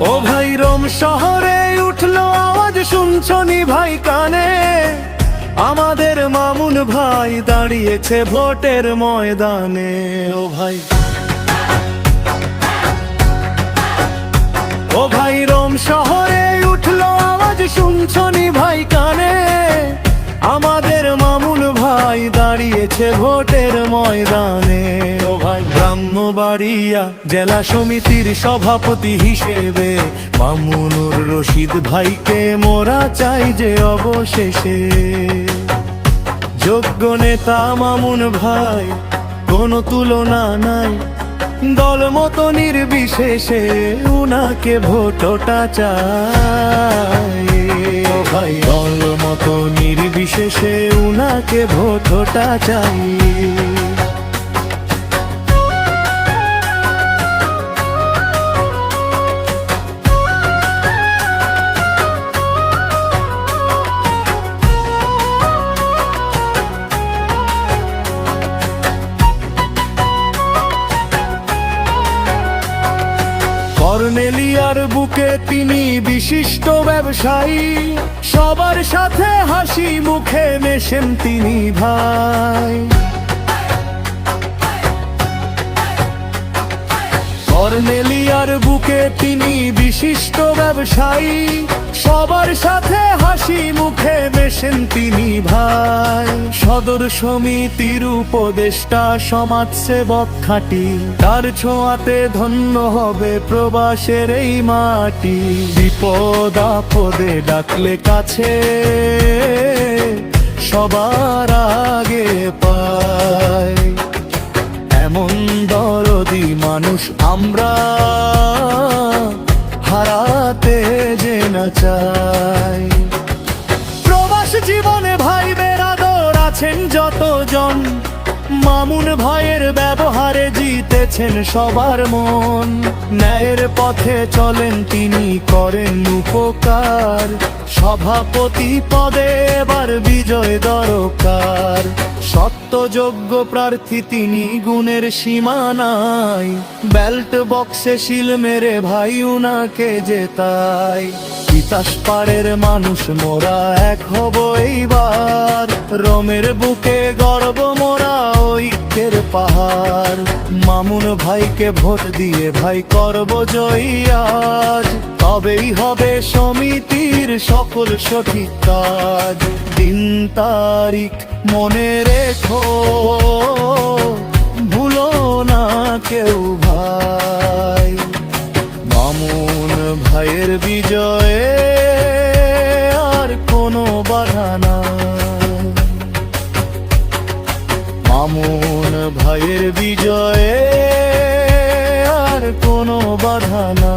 ও ভাই, রোম শহরে উঠল আওয়াজ শুনছনি ভাই কানে? আমাদের মামুন ভাই দাঁড়িয়েছে ভোটের ময়দানে। ও ভাই। ও ভাই, রোম শহরে উঠল আওয়াজ শুনছনি ভাই কানে? আমাদের মামুন ভাই দাঁড়িয়েছে ভোটের ময়দানে। ভাই জেলা সমিতির সভাপতি হিসেবে মামুনুর রশিদ ভাইকে মোরা চাই যে অবশেষে। যোগ্য নেতা মামুন ভাই, কোনো তুলনা নাই। দল মতো নির্বিশেষে উনাকে ভোটটা চাই। ভাই, দল মতো নির্বিশেষে উনাকে ভোটটা চাই। কর্নেলিয়ার বুকে তিনি বিশিষ্ট ব্যবসায়ী। সবার সাথে হাসি মুখে মেশেন তিনি ভাই। কর্নেলিয়ার বুকে তিনি বিশিষ্ট ব্যবসায়ী। তিনি ভাই। সদর সমিতির উপদেষ্টা, সমাজসেবক খাটি। তার ছোঁয়াতে ধন্য হবে প্রবাসের এই মাটি। বিপদ আপদে ডাকলে কাছে সবার আগে আছেন যতজন মামুন ভাইয়ের ব্যবহারে জিতেছেন সবার মন। ন্যায়ের পথে চলেন তিনি করেন উপকার। সভাপতি পদে এবার বিজয় দরকার। সত্যযোগ্য প্রার্থী তিনি গুণের সীমানাই বেল্ট বক্সে শিল মেরে ভাই উনাকে জেতাই তিতাস পাড়ের মানুষ, মোরা এক হব এইবার। রোমের বুকে গর্ব মোরা পাহাড়। মামুন ভাইকে ভোট দিয়ে ভাই করব জয়ী আজ। তবেই হবে সমিতির সকল সঠিক কাজ। দিন তারিখ মনে রেখো, ভুলো না কেউ ভাই। মামুন ভাইয়ের বিজয়ে আর কোনো বাধা না মামুন ভাইয়ের বিজয়ে আর কোনো বাধা নাই।